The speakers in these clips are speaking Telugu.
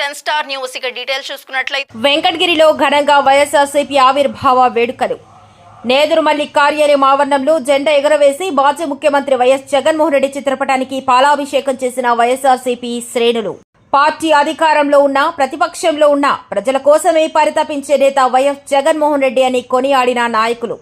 Ten star news. ఇక డీటెయిల్స్ చూసుకున్నట్లయితే వెంకటగిరిలో ఘనంగా వైఎస్ఆర్సీపీ ఆవిర్భావ వేడుకలు. నేదురుమల్లి కార్యాలయం ఆవరణంలో జెండా ఎగరవేసి మాజీ ముఖ్యమంత్రి వైఎస్ జగన్మోహన్ రెడ్డి చిత్రపటానికి పాలాభిషేకం చేసిన వైఎస్ఆర్సీపీ శ్రేణులు. పార్టీ అధికారంలో ఉన్న ప్రతిపక్షంలో ఉన్న ప్రజల కోసమే పరితపించే నేత వైఎస్ జగన్మోహన్ రెడ్డి అని కొనియాడిన నాయకులు.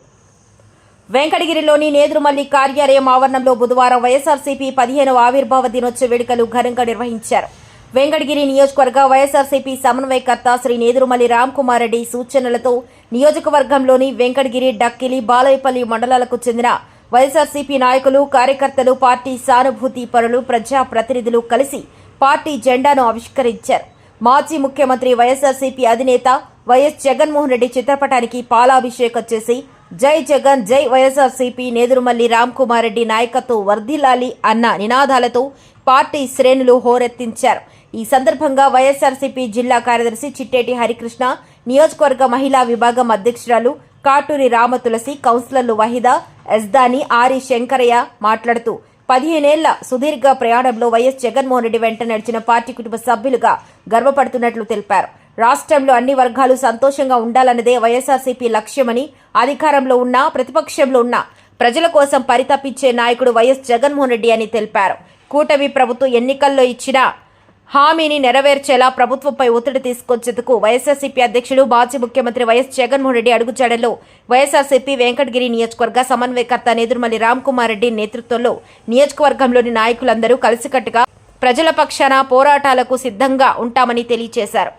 వెంకటగిరిలోని నేదురుమల్లి కార్యాలయం ఆవరణంలో బుధవారం వైఎస్ఆర్సీపీ పదిహేనవ ఆవిర్భావ దినోత్సవ వేడుకలు ఘనంగా నిర్వహించారు. వెంకటగిరి నియోజకవర్గ వైఎస్ఆర్సీపీ సమన్వయకర్త శ్రీ నేదురుమల్లి రామ్ కుమార్ రెడ్డి సూచనలతో నియోజకవర్గంలోని వెంకటగిరి డక్కిలి బాలయపల్లి మండలాలకు చెందిన వైఎస్ఆర్సీపీ నాయకులు కార్యకర్తలు పార్టీ సానుభూతి పరులు ప్రజా ప్రతినిధులు కలిసి పార్టీ జెండాను ఆవిష్కరించారు. మాజీ ముఖ్యమంత్రి వైఎస్ఆర్సీపీ అధినేత వైఎస్ జగన్మోహన్ రెడ్డి చిత్రపటానికి పాలాభిషేకం చేసి జై జగన్ జై వైఎస్ఆర్సీపీ నేదురుమల్లి రామ్ కుమార్ రెడ్డి నాయకత్వం వర్ధిల్లాలి అన్న నినాదాలతో పార్టీ శ్రేణులు హోరెత్తించారు. ఈ సందర్భంగా వైఎస్ఆర్సీపీ జిల్లా కార్యదర్శి చిట్టేటి హరికృష్ణ నియోజకవర్గ మహిళా విభాగం అధ్యక్షురాలు కాటూరి రామతులసి కౌన్సిలర్లు వహిద ఎస్దాని ఆరి శంకరయ్య మాట్లాడుతూ పదిహేనేళ్ళ సుదీర్ఘ ప్రయాణంలో వైఎస్ జగన్మోహన్ రెడ్డి వెంట నడిచిన పార్టీ కుటుంబ సభ్యులుగా గర్వపడుతున్నట్లు తెలిపారు. రాష్ట్రంలో అన్ని వర్గాలు సంతోషంగా ఉండాలన్నదే వైఎస్ఆర్సీపీ లక్ష్యమని అధికారంలో ఉన్నా ప్రతిపక్షంలో ఉన్నా ప్రజల కోసం పరితపించే నాయకుడు వైఎస్ జగన్మోహన్ రెడ్డి అని తెలిపారు. కూటమి ప్రభుత్వం ఎన్నికల్లో ఇచ్చిన హామీని నెరవేర్చేలా ప్రభుత్వంపై ఒత్తిడి తీసుకొచ్చేందుకు వైఎస్ఆర్సీపీ అధ్యక్షుడు మాజీ ముఖ్యమంత్రి వైఎస్ జగన్మోహన్ రెడ్డి అడుగుజాడల్లో వైఎస్ఆర్సీపీ వెంకటగిరి నియోజకవర్గ సమన్వయకర్త నేదురుమల్లి రామ్ కుమార్ రెడ్డి నేతృత్వంలో నియోజకవర్గంలోని నాయకులందరూ కలిసికట్టుగా ప్రజల పక్షాన పోరాటాలకు సిద్ధంగా ఉంటామని తెలియజేశారు.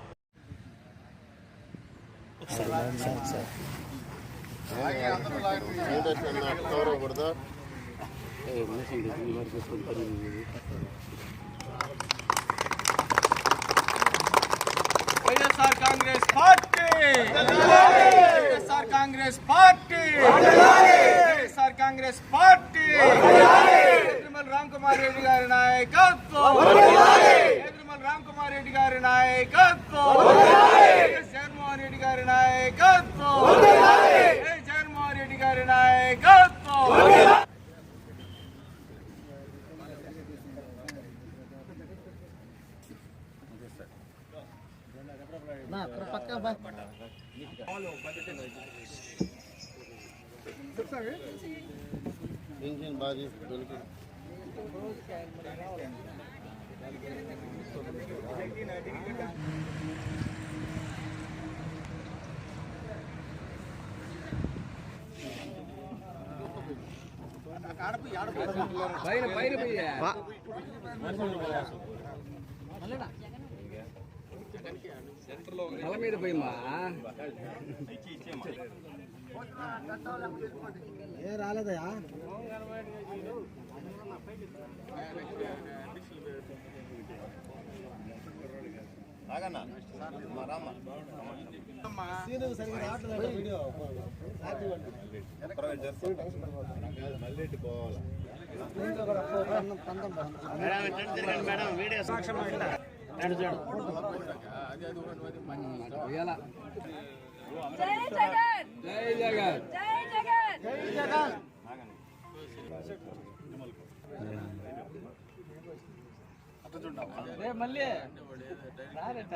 YSR Congress party! YSR Congress party! YSR Congress party! Edurumala Ram Kumar Reddy గారి నాయకత్వం! ఎదురుమల రామ్ కుమార్ రెడ్డి గారి నాయకత్వం! వైఎస్ జగన్మోహన్ రెడ్డి గారి నాయకత్వం వైఎస్ జగన్మోహన్ రెడ్డి గారి నాయకత్వం పింఛన్ బాగా దొరికి తల మీద పోయిందా ఏ రాలేదయా సీను సరిగ్గా రావట్లేదు వీడియో పోయాల జై జగన్. జై జగన్. జై జగన్ రే మళ్ళీ రారట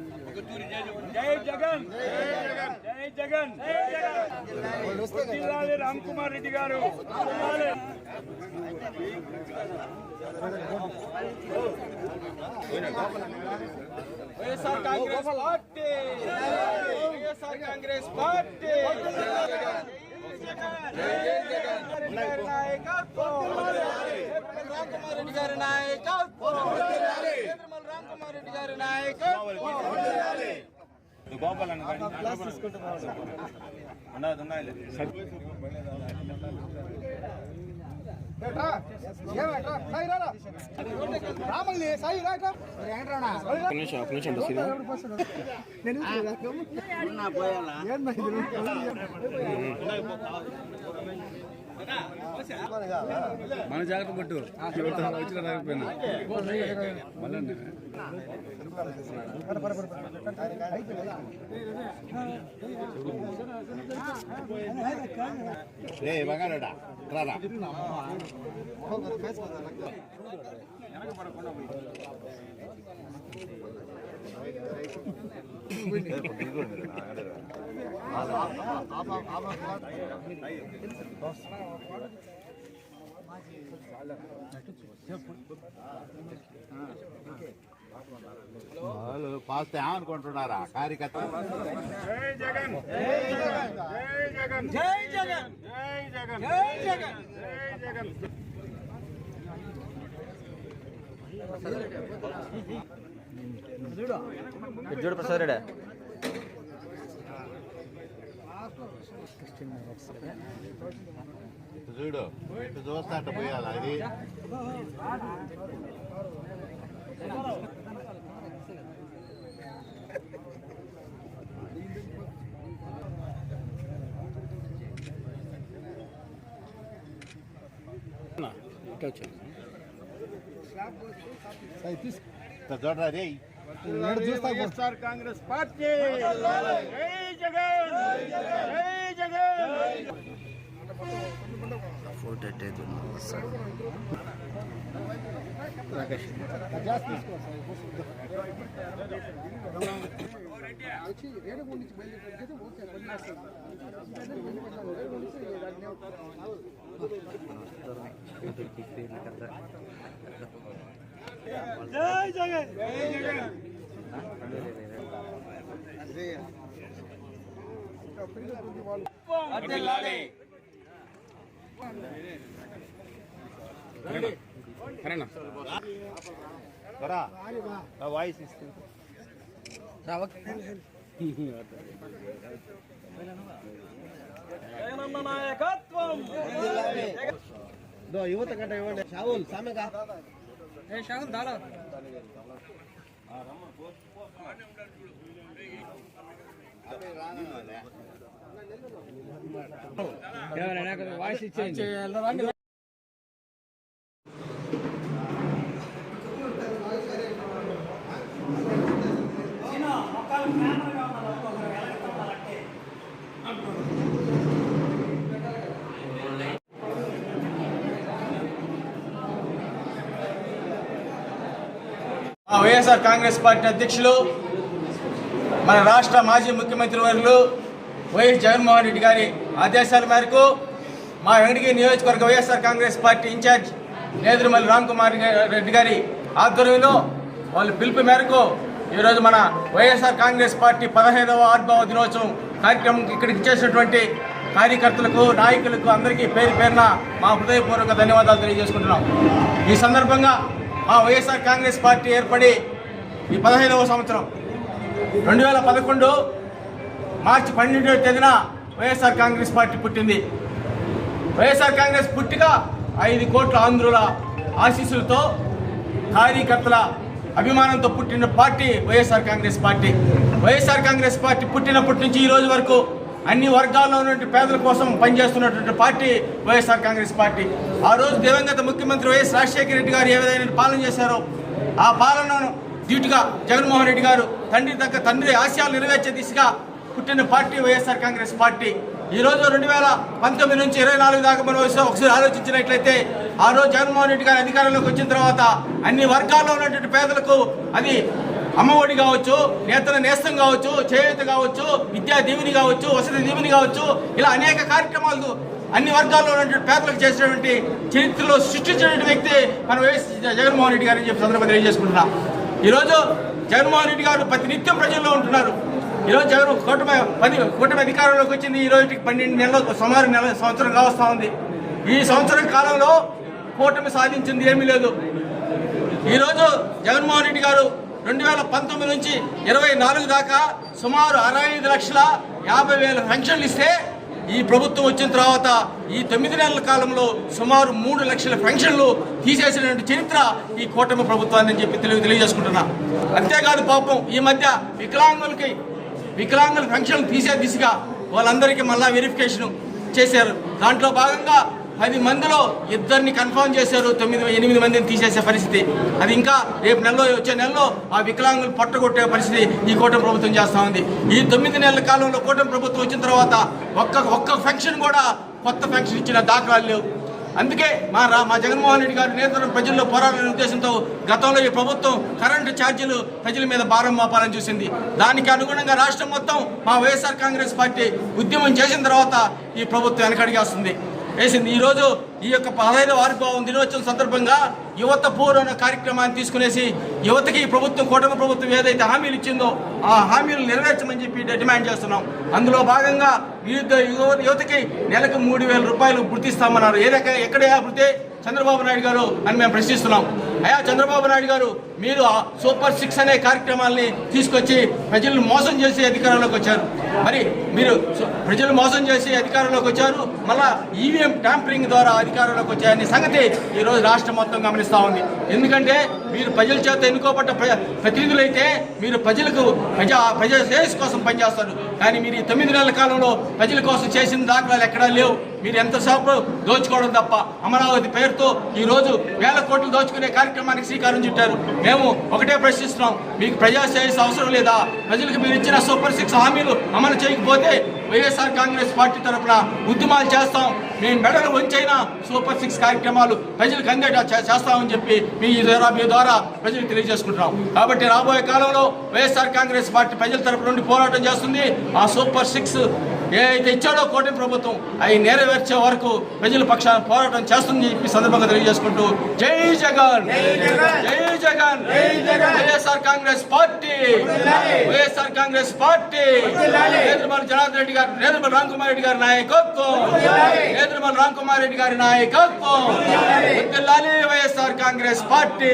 జై జగన్ జై Jagan జిల్లాలే Ram Kumar Reddy garu YSR Congress party YSR Congress party నాయకత్వం రామ్ కుమార్ రెడ్డి గారి నాయకత్వం గోపాల్ ఉండదు ఉన్నాయి రామల్లి సాయి రామల్లి మన జాగ్రత్త కొట్టు ఎవరితో వచ్చిన రాకపోయినా. మళ్ళీ రే బంగారాడా రారా. వాళ్ళు పాస్తే ఏమనుకుంటున్నారా? కార్యకర్త. ఇటు చూడు ఇటు చూస్తే అట్ట పోయాలి అది ఇట్ట చూడరా రే వైఎస్ఆర్ కాంగ్రెస్ పార్టీ జై జగన్ జై జగన్ జై జగన్ జై జగన్ వర్ధిల్లాలి. రా వాయిస్ ఇస్తుంది జగనన్న నాయకత్వం యువత గంట ఇవ్వండి షావుల్ సామెగా వాయిస్ ఇచ్చేయండి వైఎస్ఆర్ కాంగ్రెస్ పార్టీ అధ్యక్షులు మన రాష్ట్ర మాజీ ముఖ్యమంత్రి వర్యులు వైఎస్ జగన్మోహన్ రెడ్డి గారి ఆదేశాల మేరకు మా వెంకటగిరి నియోజకవర్గ YSR Congress party incharge Nedurumalli Ram Kumar Reddy గారి ఆధ్వర్యంలో వాళ్ళ పిలుపు మేరకు ఈరోజు మన వైఎస్ఆర్ కాంగ్రెస్ పార్టీ పదహైదవ ఆర్భవ దినోత్సవం కార్యక్రమం ఇక్కడికి చేసినటువంటి కార్యకర్తలకు నాయకులకు అందరికీ పేరు పేరున మా హృదయపూర్వక ధన్యవాదాలు తెలియజేసుకుంటున్నాం. ఈ సందర్భంగా మా వైఎస్ఆర్ కాంగ్రెస్ పార్టీ ఏర్పడి ఈ పదహైదవ సంవత్సరం రెండు వేల పదకొండు మార్చి పన్నెండవ తేదీన వైఎస్ఆర్ కాంగ్రెస్ పార్టీ పుట్టింది. వైఎస్ఆర్ కాంగ్రెస్ పుట్టిక ఐదు కోట్ల ఆంధ్రుల ఆశీస్సులతో కార్యకర్తల అభిమానంతో పుట్టిన party YSR Congress party. YSR Congress party పుట్టినప్పటి నుంచి ఈ రోజు వరకు అన్ని వర్గాల్లో ఉన్నటువంటి పేదల కోసం పనిచేస్తున్నటువంటి పార్టీ వైఎస్ఆర్ కాంగ్రెస్ పార్టీ. ఆ రోజు దివంగత ముఖ్యమంత్రి వైఎస్ రాజశేఖర రెడ్డి గారు ఏ విధంగా పాలన చేశారో ఆ పాలనను ధీటుగా జగన్మోహన్ రెడ్డి గారు తండ్రి దగ్గర తండ్రి ఆశయాలు నెరవేర్చే దిశగా పుట్టిన పార్టీ వైఎస్ఆర్ కాంగ్రెస్ పార్టీ. ఈ రోజు రెండు వేల పంతొమ్మిది నుంచి ఇరవై నాలుగు దాకా మనం ఒకసారి ఒకసారి ఆలోచించినట్లయితే ఆ రోజు జగన్మోహన్ రెడ్డి గారు అధికారంలోకి వచ్చిన తర్వాత అన్ని వర్గాల్లో ఉన్నటువంటి పేదలకు అది అమ్మఒడి కావచ్చు నేతల నేస్తం కావచ్చు చేయూత కావచ్చు విద్యా దీవెని కావచ్చు వసతి దీవెని కావచ్చు ఇలా అనేక కార్యక్రమాలు అన్ని వర్గాల్లో ఉన్నటువంటి పేదలకు చేసినటువంటి చరిత్రలో సృష్టించినటువంటి వ్యక్తి మన వైఎస్ జగన్మోహన్ రెడ్డి గారని చెప్పి సందర్భంగా తెలియజేసుకుంటున్నాం. ఈరోజు జగన్మోహన్ రెడ్డి గారు ప్రతి నిత్యం ప్రజల్లో ఉంటున్నారు. ఈరోజు జగన్ కూటమి పది కూటమి అధికారంలోకి వచ్చింది. ఈ రోజుకి పన్నెండు నెలలు సుమారు నెల సంవత్సరం కావస్తా ఉంది. ఈ సంవత్సరం కాలంలో కూటమి సాధించింది ఏమీ లేదు. ఈరోజు జగన్మోహన్ రెడ్డి గారు రెండు వేల పంతొమ్మిది నుంచి ఇరవై నాలుగు దాకా సుమారు అరవై ఐదు లక్షల యాభై వేల పెన్షన్లు ఇస్తే ఈ ప్రభుత్వం వచ్చిన తర్వాత ఈ తొమ్మిది నెలల కాలంలో సుమారు మూడు లక్షల పెన్షన్లు తీసేసినటువంటి చరిత్ర ఈ కూటమి ప్రభుత్వాన్ని అని చెప్పి తెలియ తెలియజేసుకుంటున్నా. అంతేకాదు పాపం ఈ మధ్య వికలాంగులకి వికలాంగుల పెన్షన్లు తీసే దిశగా వాళ్ళందరికీ మళ్ళా వెరిఫికేషన్ చేశారు. దాంట్లో భాగంగా పది మందిలో ఇద్దరిని కన్ఫర్మ్ చేశారు తొమ్మిది ఎనిమిది మందిని తీసేసే పరిస్థితి. అది ఇంకా రేపు నెలలో వచ్చే నెలలో ఆ వికలాంగులు పట్టగొట్టే పరిస్థితి ఈ కూటమి ప్రభుత్వం చేస్తూ ఉంది. ఈ తొమ్మిది నెలల కాలంలో కూటమి ప్రభుత్వం వచ్చిన తర్వాత ఒక్క ఒక్క ఫంక్షన్ కూడా కొత్త ఫంక్షన్ ఇచ్చిన దాఖలాలు లేవు. అందుకే మా రా మా జగన్మోహన్ రెడ్డి గారు నిరంతరం ప్రజల్లో పోరాడాలనే ఉద్దేశంతో గతంలో ఈ ప్రభుత్వం కరెంటు ఛార్జీలు ప్రజల మీద భారం మోపాలని చూసింది. దానికి అనుగుణంగా రాష్ట్రం మొత్తం మా వైఎస్ఆర్ కాంగ్రెస్ పార్టీ ఉద్యమం చేసిన తర్వాత ఈ ప్రభుత్వం వెనకడిగేస్తుంది. వేసింది. ఈరోజు ఈ యొక్క పదహైదు వారిభావం దినోత్సవం సందర్భంగా యువత పూర్ అనే కార్యక్రమాన్ని తీసుకునేసి యువతకి ప్రభుత్వం కూటమి ప్రభుత్వం ఏదైతే హామీలు ఇచ్చిందో ఆ హామీలు నెరవేర్చమని చెప్పి డిమాండ్ చేస్తున్నాం. అందులో భాగంగా వివిధ యువ యువతకి నెలకు మూడు వేల రూపాయలు గుర్తిస్తామన్నారు. ఏ రక ఎక్కడ వృత్తే చంద్రబాబు నాయుడు గారు అని మేము ప్రశ్నిస్తున్నాం. అయ్యా చంద్రబాబు నాయుడు గారు మీరు ఆ సూపర్ సిక్స్ అనే కార్యక్రమాల్ని తీసుకొచ్చి ప్రజలను మోసం చేసి అధికారంలోకి వచ్చారు. మరి మీరు ప్రజలు మోసం చేసి అధికారంలోకి వచ్చారు. మళ్ళా ఈవీఎం ట్యాంపరింగ్ ద్వారా అధికారంలోకి వచ్చాయనే సంగతి ఈరోజు రాష్ట్రం మొత్తం గమనిస్తూ ఉంది. ఎందుకంటే మీరు ప్రజల చేత ఎన్నుకోబడ్డ ప్ర- ప్రతినిధులైతే మీరు ప్రజలకు ప్రజా ప్రజా శ్రేయస్ కోసం పనిచేస్తారు. కానీ మీరు ఈ తొమ్మిది నెలల కాలంలో ప్రజల కోసం చేసిన దాఖలాలు ఎక్కడా లేవు. మీరు ఎంతసేపు దోచుకోవడం తప్ప అమరావతి పేరుతో ఈరోజు వేల కోట్లు దోచుకునే కార్యక్రమానికి శ్రీకారం చుట్టారు. మేము ఒకటే ప్రశ్నిస్తున్నాం మీకు ప్రజా శ్రేయస్ అవసరం లేదా? ప్రజలకు మీరు ఇచ్చిన సూపర్ సిక్స్ హామీలు అమలు చేయకపోతే వైఎస్ఆర్ కాంగ్రెస్ పార్టీ తరఫున ఉద్యమాలు చేస్తాం. మేము మెడలు వంచైనా సూపర్ సిక్స్ కార్యక్రమాలు ప్రజలకు అందేటా చేస్తామని చెప్పి మీ ద్వారా మీ ద్వారా ప్రజలకు తెలియజేసుకుంటున్నాం. కాబట్టి రాబోయే కాలంలో వైఎస్ఆర్ కాంగ్రెస్ పార్టీ ప్రజల తరపు నుండి పోరాటం చేస్తుంది. ఆ సూపర్ సిక్స్ ఏదైతే ఇచ్చాడో కూటమి ప్రభుత్వం అవి నెరవేర్చే వరకు ప్రజల పక్షాన పోరాటం చేస్తుందని చెప్పి సందర్భంగా తెలియజేసుకుంటూ జై జగన్! జై Jagan! YSR Congress party! YSR Congress party! Janardhan Reddy garu Nedurumala Ram Kumar Reddy గారి నాయకత్వం. నేదురుమల రామ్ కుమార్ రెడ్డి గారి నాయకత్వం. వద్దిల్లాలి వైఎస్ఆర్ కాంగ్రెస్ పార్టీ.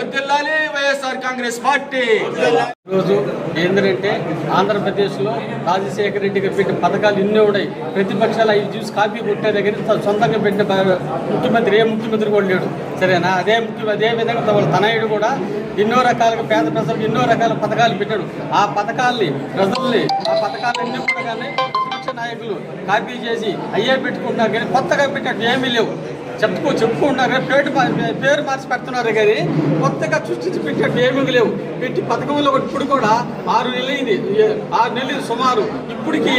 వద్దిల్లాలి వైఎస్ఆర్ కాంగ్రెస్ పార్టీ. రోజు ఏంటంటే ఆంధ్రప్రదేశ్లో రాజశేఖర రెడ్డి గారు పెట్టిన పథకాలు ఎన్నో ఉన్నాయి. ప్రతిపక్షాలు అవి చూసి కాపీ కొట్టే దగ్గర సొంతంగా పెట్టిన ముఖ్యమంత్రి ఏ ముఖ్యమంత్రి కూడా లేడు. సరేనా? అదే ముఖ్య అదే విధంగా వాళ్ళ తనయుడు కూడా ఎన్నో రకాలుగా పేద ప్రజలకు ఎన్నో రకాల పథకాలు పెట్టాడు. ఆ పథకాల్ని ప్రజల్ని ఆ పథకాలన్నీ కూడా కానీ ప్రతిపక్ష నాయకులు కాపీ చేసి అయ్యే పెట్టుకుంటున్నారు కానీ కొత్తగా పెట్టినట్టు ఏమీ లేవు. చెప్పుకో చెప్పుకుంటున్నారు పేరు పేరు మార్చి పెడుతున్నారు కానీ కొత్తగా సృష్టించి పెట్టే ఏమీ లేవు. పెట్టి పథకంలో ఒకటి ఇప్పుడు కూడా ఆరు నెలలైంది. ఆరు నెలలు సుమారు. ఇప్పటికి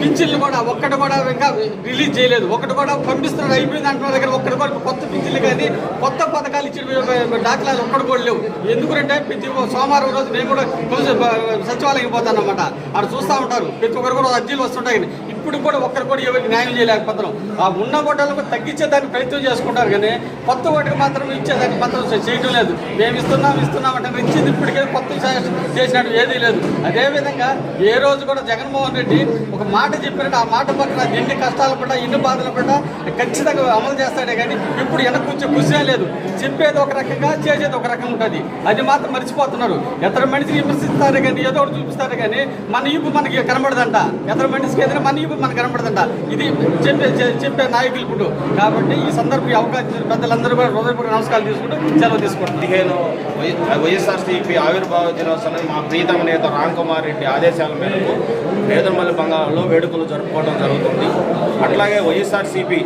పింఛన్లు కూడా ఒక్కటి కూడా ఇంకా రిలీజ్ చేయలేదు. ఒకటి కూడా పంపిస్తున్నారు అయిపోయింది అంటున్నారు దగ్గర ఒక్కటి కూడా కొత్త పింఛన్లు కానీ కొత్త పథకాలు ఇచ్చిన దాఖలాలు ఒక్కటి కూడా లేవు. ఎందుకంటే ప్రతి సోమవారం రోజు నేను కూడా సచివాలయం పోతాను అనమాట అక్కడ చూస్తూ ఉంటారు. ప్రతి ఒక్కరు కూడా అర్జీలు వస్తుంటాయి. ఇప్పుడు కూడా ఒక్కరు కూడా ఎవరికి న్యాయం చేయలేకపోతున్నాం. ఆ ఉన్న గొడ్డలకు తగ్గించేదానికి ప్రయత్నం చేసుకుంటారు కానీ కొత్త వాటికి మాత్రం ఇచ్చేదానికి మాత్రం చేయడం లేదు. మేము ఇస్తున్నాం ఇస్తున్నాం అంటే ఇచ్చింది ఇప్పటికే కొత్త చేసినట్టు ఏదీ లేదు. అదేవిధంగా ఏ రోజు కూడా జగన్మోహన్ రెడ్డి ఒక మాట చెప్పినట్టు ఆ మాట పట్ల ఎన్ని కష్టాలు పడ్డా ఎన్ని బాధలు పడ్డా ఖచ్చితంగా అమలు చేస్తాడే కానీ ఇప్పుడు వెనక కొంచెం కృషి లేదు. చెప్పేది ఒక రకంగా చేసేది ఒక రకంగా ఉంటుంది. అది మాత్రం మర్చిపోతున్నారు. ఎతర మనిషిని విమర్శిస్తారు కానీ ఏదో ఒకటి చూపిస్తారు కానీ మన ఇప్పు మనకి కనబడదంట. ఎతర మనిషికి ఏదైనా మన ఈపు మనకు కనపడదంట. ఇది చెప్పే చెప్పే నాయకులు ఇప్పుడు కాబట్టి ఈ సందర్భం అవకాశం పెద్దలందరూ కూడా హృదయపూర్వక నమస్కారాలు తీసుకుంటూ సెలవు తీసుకుంటాం పదిహేను వై- వైఎస్ఆర్సీపీ ఆవిర్భావ దినోత్సవం మా ప్రీతమ నేత రామ్ కుమార్ రెడ్డి ఆదేశాల మేరకు నేదురుమల్లి బంగాళంలో వేడుకలు జరుపుకోవడం జరుగుతుంది. అట్లాగే వైఎస్ఆర్సీపీ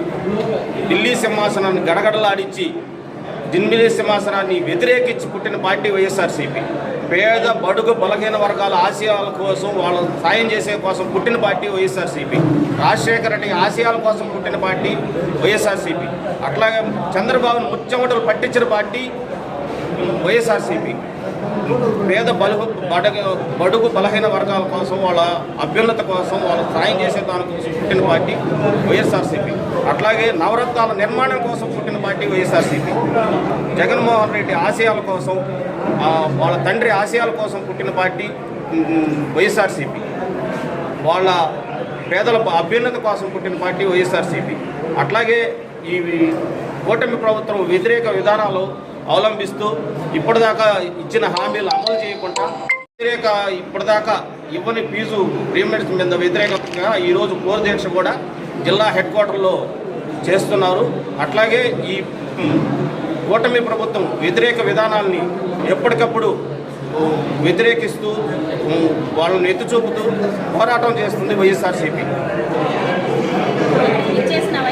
ఢిల్లీ సింహాసనాన్ని గడగడలాడించి దిన్మిలి సింహాసనాన్ని వ్యతిరేకించి పుట్టిన పార్టీ వైఎస్ఆర్సీపీ. పేద బడుగు బలహీన వర్గాల ఆశయాల కోసం వాళ్ళ సాయం చేసే కోసం పుట్టిన పార్టీ వైఎస్ఆర్సీపీ. రాజశేఖర రెడ్డి ఆశయాల కోసం పుట్టిన పార్టీ వైఎస్ఆర్సీపీ. అట్లాగే చంద్రబాబును ముచ్చమటలు పట్టించిన పార్టీ వైఎస్ఆర్సీపీ. పేద బలుగు బడుగు బడుగు బలహీన వర్గాల కోసం వాళ్ళ అభ్యున్నత కోసం వాళ్ళ సాయం చేసే దానికోసం పుట్టిన పార్టీ వైఎస్ఆర్సీపీ. అట్లాగే నవరత్నాల నిర్మాణం కోసం పుట్టిన పార్టీ వైఎస్ఆర్సీపీ. జగన్మోహన్ రెడ్డి ఆశయాల కోసం వాళ్ళ తండ్రి ఆశయాల కోసం పుట్టిన పార్టీ వైఎస్ఆర్సీపీ. వాళ్ళ పేదల అభ్యున్నత కోసం పుట్టిన పార్టీ వైఎస్ఆర్సీపీ. అట్లాగే ఈ కూటమి ప్రభుత్వం వ్యతిరేక విధానాలు అవలంబిస్తూ ఇప్పటిదాకా ఇచ్చిన హామీలు అమలు చేయకుండా వ్యతిరేక ఇప్పటిదాకా ఇవ్వని ఫీజు రీమెంట్స్ మీద వ్యతిరేకంగా ఈరోజు కోర్ దీక్ష కూడా జిల్లా హెడ్ క్వార్టర్లో చేస్తున్నారు. అట్లాగే ఈ కూటమి ప్రభుత్వం వ్యతిరేక విధానాలని ఎప్పటికప్పుడు వ్యతిరేకిస్తూ వాళ్ళని ఎత్తి చూపుతూ పోరాటం చేస్తుంది వైఎస్ఆర్సీపీ. వైఎస్ఆర్సీపీ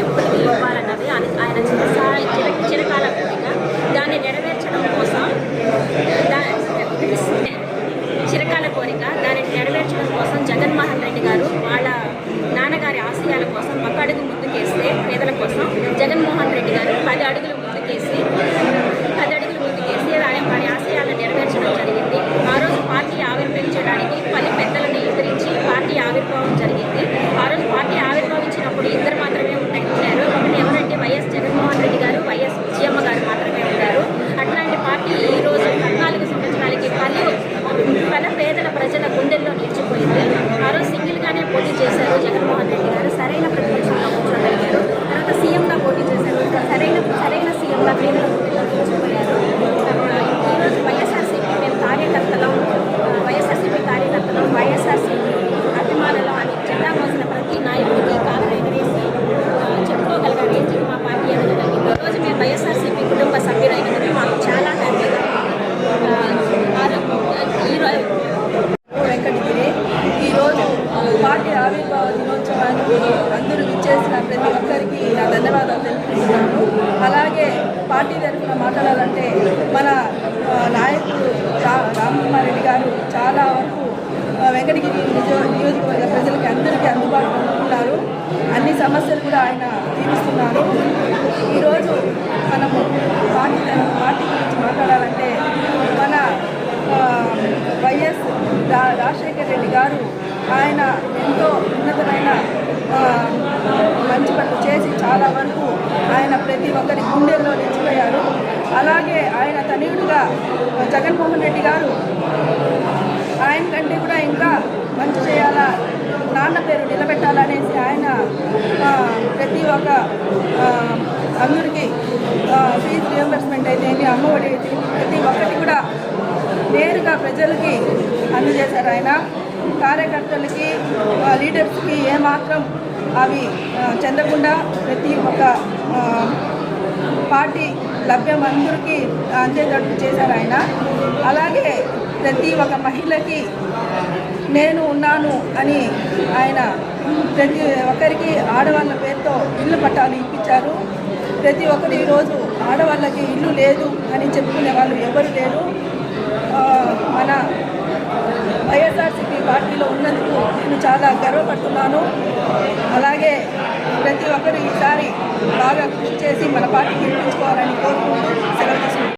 అందరి గుండెల్లో నిలిచిపోయారు. అలాగే ఆయన తనయుడుగా జగన్మోహన్ రెడ్డి గారు ఆయన కంటే కూడా ఇంకా మంచి చేయాలా నాన్న పేరు నిలబెట్టాలనేసి ఆయన ప్రతి ఒక్క అందరికీ ఫీజు రియంబర్స్మెంట్ అయితే అమ్మఒడి ప్రతి ఒక్కటి కూడా నేరుగా ప్రజలకి అందజేశారు ఆయన. కార్యకర్తలకి లీడర్స్కి ఏమాత్రం అవి చెందకుండా ప్రతి ఒక్క పార్టీ లభ్యం అందరికీ అందేటట్టు చేశారు ఆయన. అలాగే ప్రతి ఒక్క మహిళకి నేను ఉన్నాను అని ఆయన ప్రతి ఒక్కరికి ఆడవాళ్ళ పేరుతో ఇల్లు పట్టాలు ఇప్పించారు. ప్రతి ఒక్కరు ఈరోజు ఆడవాళ్ళకి ఇల్లు లేదు అని చెప్పుకునే వాళ్ళు ఎవరు లేరు. మన వైఎస్ఆర్సిపి పార్టీలో ఉన్నందుకు నేను చాలా గర్వపడుతున్నాను. అలాగే ప్రతి ఒక్కరు ఈసారి బాగా కృషి చేసి మన పార్టీ గెలిపించుకోవాలని కోరుకుంటూ సెలవు తీసుకుంటాం